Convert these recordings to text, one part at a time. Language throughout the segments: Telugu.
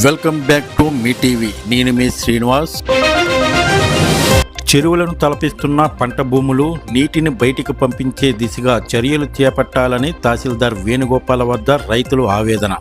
వెల్కమ్ బ్యాక్ టు మీ టీవీ. నేను మీ శ్రీనివాస్. చెరువులను తలపిస్తున్న పంట భూములు నీటిని బయటికి పంపించే దిశగా చర్యలు చేపట్టాలని తహసీల్దార్ వేణుగోపాల వద్ద రైతులు ఆవేదన.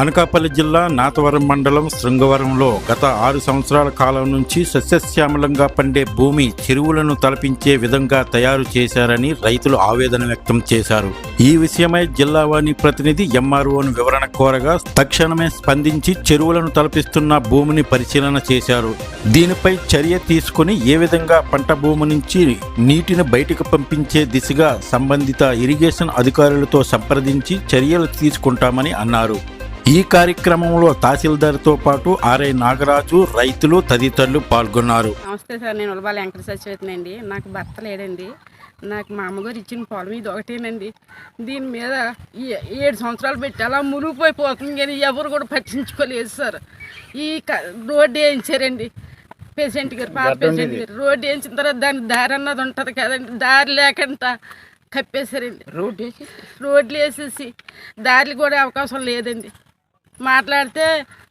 అనకాపల్లి జిల్లా నాతవరం మండలం శృంగవరంలో గత ఆరు సంవత్సరాల కాలం నుంచి సస్యశ్యామలంగా పండే భూమి చెరువులను తలపించే విధంగా తయారు చేశారని రైతులు ఆవేదన వ్యక్తం చేశారు. ఈ విషయమై జిల్లావాణి ప్రతినిధి ఎంఆర్ఓను వివరణ కోరగా తక్షణమే స్పందించి చెరువులను తలపిస్తున్న భూమిని పరిశీలన చేశారు. దీనిపై చర్య తీసుకుని ఏ విధంగా పంట భూమి నుంచి నీటిని బయటకు పంపించే దిశగా సంబంధిత ఇరిగేషన్ అధికారులతో సంప్రదించి చర్యలు తీసుకుంటామని అన్నారు. ఈ కార్యక్రమంలో తహసీల్దార్తో పాటు ఆర్ఐ నాగరాజు రైతులు తదితరులు పాల్గొన్నారు. నమస్తే సార్ నేను ఉలబాల వెంకట సచివేతనండి నాకు భర్త లేడండి. నాకు మా అమ్మగారు ఇచ్చిన పొలం ఇది ఒకటేనండి. దీని మీద ఈ ఏడు సంవత్సరాలు పెట్టి అలా మునిగిపోయిపోతుంది కానీ ఎవరు కూడా పట్టించుకోలేదు సార్. ఈ క- రోడ్డు వేయించారండి. పేషెంట్ గారు పాత పేషెంట్ గారు. రోడ్డు వేయించిన తర్వాత దానికి దారి అన్నది ఉంటుంది కదండి. దారి లేకుండా కప్పేశారండి. రోడ్డు వేసి? రోడ్లు వేసేసి దారిలు కూడా అవకాశం లేదండి. మాట్లాడితే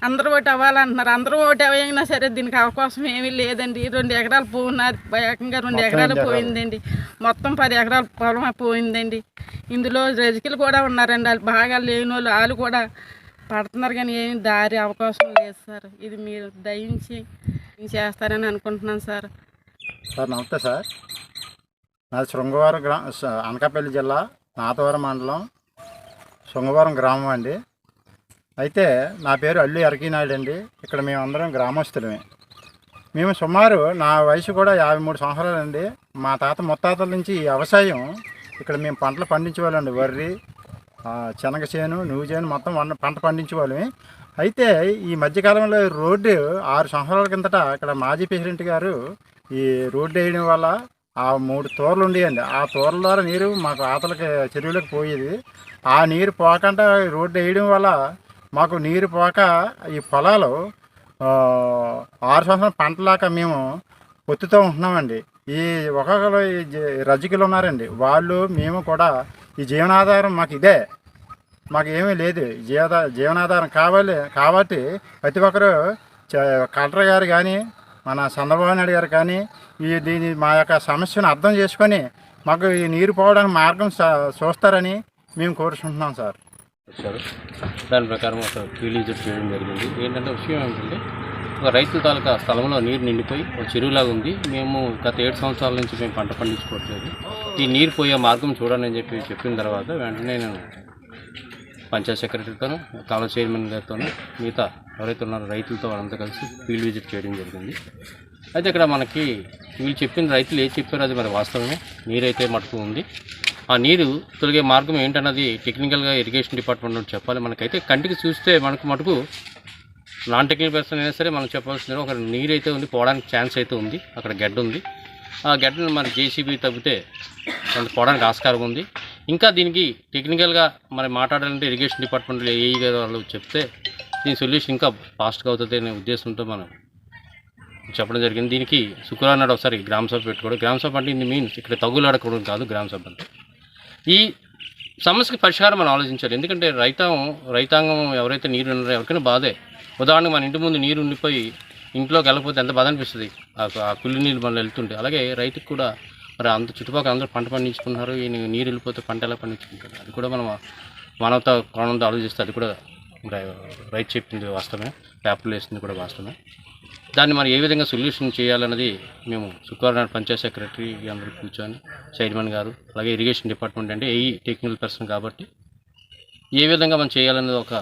అందరూ ఓటు అవ్వాలంటున్నారు. అందరూ ఓటు అయినా సరే దీనికి అవకాశం ఏమీ లేదండి. రెండు ఎకరాలు పోయినది ఏకంగా రెండు ఎకరాలు పోయిందండి. మొత్తం పది ఎకరాల పొలం పోయిందండి. ఇందులో రజకులు కూడా ఉన్నారండి. వాళ్ళు బాగా లేని వాళ్ళు వాళ్ళు కూడా పడుతున్నారు కానీ ఏమి దారి అవకాశం లేదు సార్. ఇది మీరు దయించి చేస్తారని అనుకుంటున్నాను సార్. సార్ నమస్తే సార్. నాది శృంగవరం గ్రా అనకాపల్లి జిల్లా నాతవరం మండలం శృంగవరం గ్రామం అండి. అయితే నా పేరు అల్లు ఎరకీనాయుడు అండి ఇక్కడ మేమందరం గ్రామస్తులమే. మేము సుమారు నా వయసు కూడా యాభై మూడు సంవత్సరాలండి. మా తాత ముత్తాతల నుంచి ఈ వ్యవసాయం ఇక్కడ మేము పంటలు పండించేవాళ్ళండి. వరి శనగ చేను నువ్వు చేను మొత్తం వన్- పంట పండించేవాళ్ళమే. అయితే ఈ మధ్యకాలంలో రోడ్డు ఆరు సంవత్సరాల కిందట ఇక్కడ మాజీ ప్రెసిడెంట్ గారు ఈ రోడ్డు వేయడం వల్ల ఆ మూడు తోరలు ఉండేయండి. ఆ తోరల ద్వారా నీరు మాకు ఆతలకి చెరువులకు పోయేది. ఆ నీరు పోకుండా రోడ్డు వేయడం వల్ల మాకు నీరు పోక ఈ పొలాలు ఆరు సంవత్సరం పంటలాక మేము పొత్తుతో ఉంటున్నామండి. ఈ ఒక్కొక్కరు ఈ జ- రజకులు ఉన్నారండి. వాళ్ళు మేము కూడా ఈ జీవనాధారం మాకు ఇదే. మాకు ఏమీ లేదు. జీవన జీవనాధారం కావాలి కాబట్టి ప్రతి ఒక్కరు చ- కలెక్టర్ గారు కానీ మన చంద్రబాబు నాయుడు గారు కానీ ఈ దీని మా యొక్క సమస్యను అర్థం చేసుకొని మాకు ఈ నీరు పోవడానికి మార్గం చూస్తారని మేము కోరుకుంటున్నాం సార్. వచ్చారు. దాని ప్రకారం ఒక ఫీల్డ్ విజిట్ చేయడం జరిగింది. ఏంటంటే విషయం ఏంటంటే ఒక రైతు తాలూకా స్థలంలో నీరు నిండిపోయి ఒక చెరువులాగా ఉంది. మేము గత ఏడు సంవత్సరాల నుంచి మేము పంట పండించుకోవట్లేదు. ఈ నీరు పోయే మార్గం చూడాలని చెప్పి చెప్పిన తర్వాత వెంటనే నేను పంచాయత్ సెక్రటరీతోనూ కాలేజ్ చైర్మన్ గారితోనూ మిగతా ఎవరైతే ఉన్నారో రైతులతో వాళ్ళంతా కలిసి ఫీల్డ్ విజిట్ చేయడం జరిగింది. అయితే ఇక్కడ మనకి వీళ్ళు చెప్పిన రైతులు ఏం చెప్పారో అది మరి వాస్తవమే. నీరైతే మటుకు ఉంది. ఆ నీరు తొలగే మార్గం ఏంటన్నది టెక్నికల్గా ఇరిగేషన్ డిపార్ట్మెంట్ నుండి చెప్పాలి. మనకైతే కంటికి చూస్తే మనకు మటుకు నాన్ టెక్నికల్ పర్సన్ అయినా సరే మనం చెప్పాల్సింది ఒక నీరు అయితే ఉంది పోవడానికి ఛాన్స్ అయితే ఉంది. అక్కడ గడ్డ ఉంది. ఆ గడ్డను మన జేసీబీ తగ్గితే మనకు పోవడానికి ఆస్కారం ఉంది. ఇంకా దీనికి టెక్నికల్గా మరి మాట్లాడాలంటే ఇరిగేషన్ డిపార్ట్మెంట్లో ఏఈ గారు వాళ్ళు చెప్తే దీని సొల్యూషన్ ఇంకా ఫాస్ట్గా అవుతుంది అనే ఉద్దేశంతో మనం చెప్పడం జరిగింది. దీనికి శుక్రవారం నాడు ఒకసారి గ్రామ సభ పెట్టుకోవడం. గ్రామ సభ అంటే ఇది మీన్స్ ఇక్కడ తగులాడకూడదు కాదు గ్రామ సభ అంటే. ఈ సమస్యకి పరిష్కారం మనం ఆలోచించాలి. ఎందుకంటే రైతాంగం రైతాంగం ఎవరైతే నీరు ఉన్నారో ఎవరికైనా బాధే. ఉదాహరణకు మన ఇంటి ముందు నీరు ఉండిపోయి ఇంట్లోకి వెళ్ళకపోతే ఎంత బాధ అనిపిస్తుంది? ఆ కుళ్ళి నీళ్ళు మనం వెళ్తుంటే. అలాగే రైతుకు కూడా మరి అంత చుట్టుపక్కల అందరూ పంట పండించుకున్నారు ఈ నీరు వెళ్ళిపోతే పంట ఎలా పండించుకుంటారు? అది కూడా మనం మానవత కోణంతో ఆలోచిస్తే అది కూడా రైతు చెప్పింది వాస్తవమే. పేపర్లు వేసింది కూడా వాస్తవమే. దాన్ని మరి ఏ విధంగా సొల్యూషన్ చేయాలన్నది మేము శుక్రవారం నాడు పంచాయత్ సెక్రటరీ అందరూ కూర్చొని చైర్మన్ గారు అలాగే ఇరిగేషన్ డిపార్ట్మెంట్ అంటే ఏ టెక్నికల్ పర్సన్ కాబట్టి ఏ విధంగా మనం చేయాలన్నది ఒక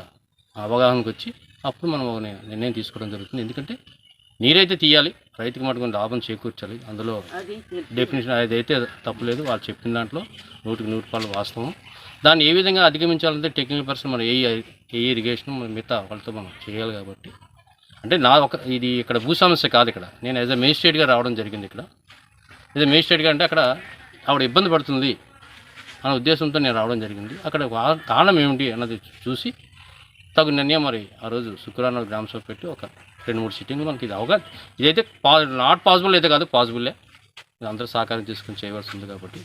అవగాహనకు వచ్చి అప్పుడు మనం ఒక నిర్ణయం తీసుకోవడం జరుగుతుంది. ఎందుకంటే నీరైతే తీయాలి రైతుకి మటుకు లాభం చేకూర్చాలి. అందులో అది డెఫినేషన్ అదైతే తప్పులేదు. వాళ్ళు చెప్పిన దాంట్లో నూటికి నూరు రూపాయలు వాస్తవం. దాన్ని ఏ విధంగా అధిగమించాలంటే టెక్నికల్ పర్సన్ మనం ఏ ఏ ఇరిగేషన్ మిగతా వాళ్ళతో మనం చేయాలి కాబట్టి అంటే నా ఒక ఇది ఇక్కడ భూ సమస్య కాదు ఇక్కడ. నేను యాజ్ అ మేజిస్ట్రేట్గా రావడం జరిగింది ఇక్కడ. ఏదో మేజిస్ట్రేట్గా అంటే అక్కడ ఆవిడ ఇబ్బంది పడుతుంది అనే ఉద్దేశంతో నేను రావడం జరిగింది. అక్కడ కారణం ఏమిటి అన్నది చూసి తగు నిర్ణయం మరి ఆ రోజు శుక్రవారం గ్రామ సభ పెట్టి ఒక రెండు మూడు సిట్టింగ్లు మనకి ఇది అవగా ఇదైతే పా నాట్ పాసిబుల్ అయితే కాదు పాసిబుల్లే ఇది అందరూ సహకారం తీసుకుని చేయవలసి ఉంది కాబట్టి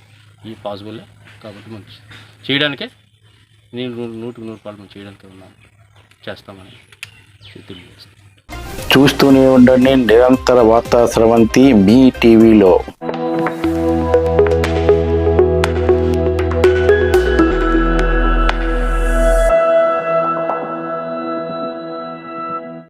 ఈ పాసిబుల్లే కాబట్టి మనం చేయడానికే నేను నూ- నూటికి నూరు రూపాయలు మనం చేయడానికి ఉన్నాను చేస్తామని తెలియజేస్తాం చూస్తూనే ఉండండి. నిరంతర వార్తా స్రవంతి మీ టీవీలో.